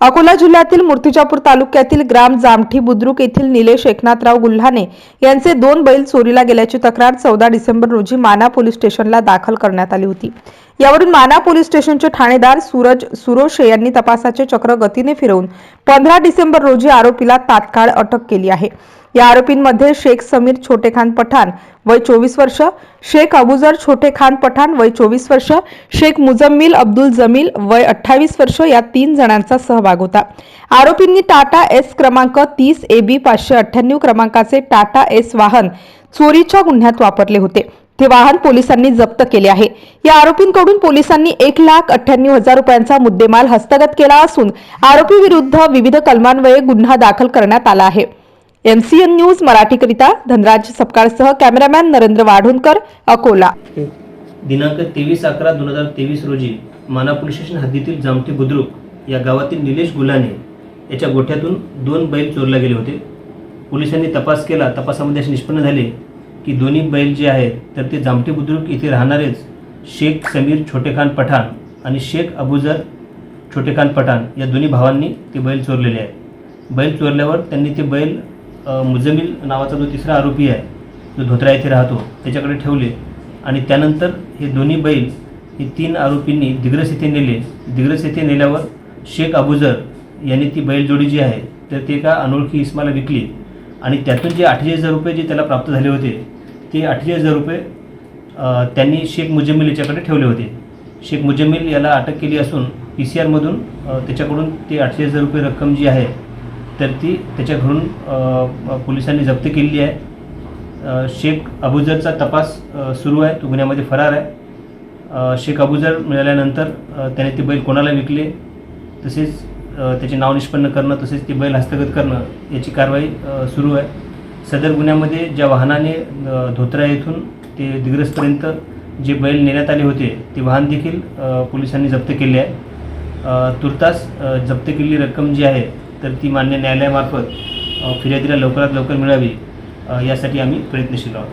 अकोला जिल्ह्यातील मूर्तिजापूर तालुक्यातील ग्राम जामठी बुद्रुक येथील निलेश एकनाथराव गुल्हाने यांचे दोन बैल चोरीला गेल्याची तक्रार चौदा डिसेंबर रोजी माना पोलीस स्टेशनला दाखल करण्यात आली होती. यावरून माना पोलीस स्टेशनचे ठाणेदार सूरज सुरोशे यांनी तपासाचे चक्र गतीने फिरवून पंधरा डिसेंबर रोजी आरोपीला तात्काळ अटक केली आहे. या आरोपींमध्ये शेख समीर छोटे खान पठाण वय चोवीस वर्ष शेख अबुजर छोटे खान पठाण वय चोवीस वर्ष शेख मुजम्मिल अब्दुल जमील वय अठ्ठावीस वर्ष या तीन जणांचा सहभाग होता. आरोपींनी टाटा एस क्रमांक तीस ए बी पाचशे अठ्ठ्याण्णव क्रमांकाचे टाटा एस वाहन चोरीच्या गुन्ह्यात वापरले होते. ते वाहन पोलिसांनी जप्त केले आहे. या आरोपींकडून पोलिसांनी एक लाख अठ्ठ्याण्णव हजार रुपयांचा मुद्देमाल हस्तगत केला असून आरोपी विरुद्ध विविध कलमान्वये गुन्हा दाखल करण्यात आला आहे. एमसीएन न्यूज मराठीकरिता धनराज सपकाळसह कॅमेरामॅन नरेंद्र वाढूणकर अकोला. दिनांक तेवीस अकरा दोन हजार तेवीस रोजी माना पोलीस स्टेशन हद्दीतील जामठी बुद्रुक या गावातील निलेश गुलाने याच्या गोठ्यातून दोन बैल चोरला गेले होते. पोलिसांनी तपास केला तपासामध्ये असे निष्पन्न झाले की दोन्ही बैल जे आहेत तर ते जामठी बुद्रुक येथे राहणारेच शेख समीर छोटेखान पठाण आणि शेख अबुजर छोटेखान पठाण या दोन्ही भावांनी ते बैल चोरलेले आहेत. बैल चोरल्यावर त्यांनी ते बैल मुजमिल नावाचा जो तिसरा आरोपी आहे जो धोत्रा येथे राहतो त्याच्याकडे ठेवले. आणि त्यानंतर हे दोन्ही बैल हे तीन आरोपींनी दिग्रस येथे नेले. दिग्रस येथे नेल्यावर शेख अबुजर यांनी ती बैलजोडी जी आहे तर ते एका अनोळखी इस्माला विकली. आणि त्यातून जे अठ्ठेचाळीस हजार रुपये जे त्याला प्राप्त झाले होते ते अठ्ठेचाळीस हजार रुपये त्यांनी शेख मुजम्मिल याच्याकडे ठेवले होते. शेख मुजम्मिल याला अटक केली असून पी सी आरमधून त्याच्याकडून ते अठ्ठेचाळीस हजार रुपये रक्कम जी आहे तर ती त्याच्या घरून पोलिसांनी जप्त केलेली आहे. शेख अबुजरचा तपास सुरू आहे. तो गुन्ह्यामध्ये फरार आहे. शेख अबुजर मिळाल्यानंतर त्याने ते बैल कोणाला विकले? तसेच त्याचे नाव निष्पन्न करणं तसेच ते बैल हस्तगत करणं याची कारवाई सुरू आहे. सदर गुन्ह्यामध्ये ज्या वाहनाने धोत्रा येथून ते दिग्रसपर्यंत जे बैल नेण्यात आले होते ते वाहन देखील पोलिसांनी जप्त केले आहे. तुर्तास जप्त केलेली रक्कम जी आहे तर ती मान्य न्यायालयामार्फत फिर्यादीला लवकरात लवकर मिळावी यासाठी आम्ही प्रयत्नशील आहोत.